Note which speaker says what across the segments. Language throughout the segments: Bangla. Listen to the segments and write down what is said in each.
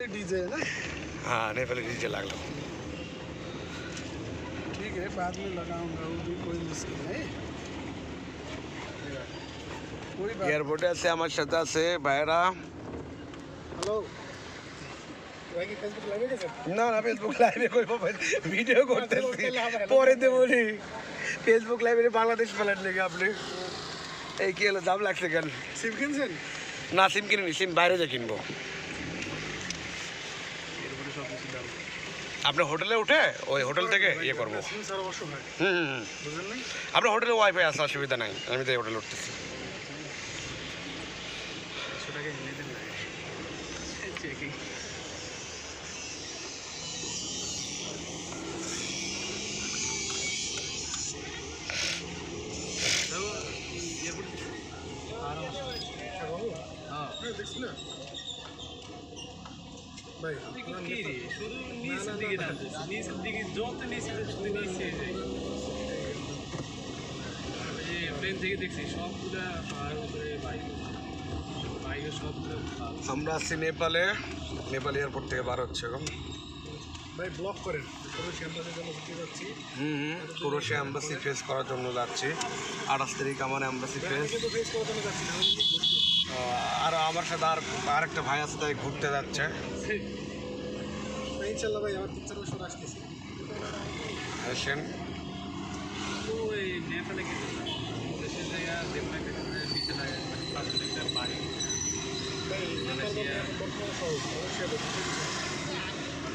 Speaker 1: डीजे है ना
Speaker 2: हाँ नेपाली डीजे लागलो
Speaker 1: ठीक है बाद में लगाऊंगा वो भी कोई मुश्किल नहीं कोई बात
Speaker 2: এয়ারপোর্টে আছে আমার সাথে আছে ভাইরা
Speaker 1: हेलो ভাই কি ফেসবুক লাইভে গেছে
Speaker 2: না না ফেসবুক লাইভে কই ভিডিও করতেছি
Speaker 1: করতে লাভ হয় না।
Speaker 2: পরে দেবো নি ফেসবুক লাইভে বাংলাদেশ ফেলেন নাকি আপনি এই কি হলো দাম লাগছে কেন
Speaker 1: সিম কিনছেন
Speaker 2: না সিম কিনিনি সিম বাইরে যে কিনবো আপনি হোটেলে উঠে ওই হোটেল থেকে ইয়ে করবো
Speaker 1: সিম সারা বছর হয়
Speaker 2: হুম হুম, হুম
Speaker 1: বুঝলেন নাই
Speaker 2: আপনার হোটেলে ওয়াইফাই আছে অসুবিধা নাই আমি তো এই হোটেলে উঠতেছি
Speaker 1: একশো টাকা এনে দিন লাগে চেকিং ভাই
Speaker 3: দিকে নিচের দিকে যত নিচে শুধু নিচে যায় যে প্লেন থেকে দেখছি সবগুলা পাহাড় উপরে বাইক বাইকের সবগুলো
Speaker 2: আমরা আছি নেপালে। নেপাল এয়ারপোর্ট থেকে বার হচ্ছে এখন।
Speaker 1: ভাই ব্লক করেন। পুরো শ্যাম্পাসের জন্য ঘুরতে যাচ্ছি।
Speaker 2: হুম হুম। পুরুষে অ্যাম্বাসি ফেস করার জন্য যাচ্ছি। আঠাশ তারিখ আমার অ্যাম্বাসি ফেস
Speaker 1: ফেস করার জন্য যাচ্ছি।
Speaker 2: আর আমার সাথে আর আরেকটা ভাই আছে তাই ঘুরতে যাচ্ছে।
Speaker 1: ইনশাল্লাহ ভাই আমার তিন চার বছর আসতেছি।
Speaker 2: আসেন
Speaker 3: তো ওই নেপালে গেছে। দেশের জায়গা করে লাগে বাড়ি।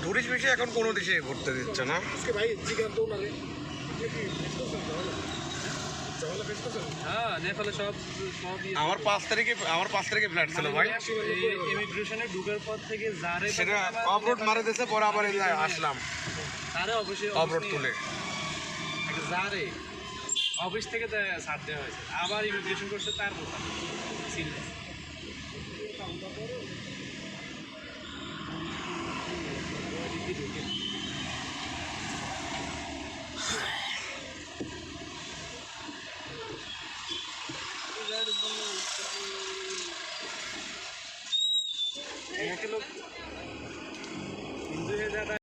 Speaker 2: টুরিস্ট বিষয়ে এখন কোনো দেশে ঘুরতে দিচ্ছে না?
Speaker 1: আজকে ভাই জিগার
Speaker 3: হ্যাঁ নেপালে সব সব
Speaker 2: আমার পাঁচ তারিখে আমার পাঁচ তারিখে ফ্লাইট ছিল ভাই।
Speaker 3: ইমিগ্রেশনে ঢুকার পর থেকে যারে
Speaker 2: সেটা অফরোড মারে দিয়েছে পরে আবার আসলাম।
Speaker 3: তারে অবশ্যই
Speaker 2: অফরোড তুলে।
Speaker 3: যারে। অফিস থেকে ছাড় দেওয়া হয়েছে। আবার ইমিগ্রেশন করছে তার কথা সিরিয়াস হিন্দু হয়ে যারা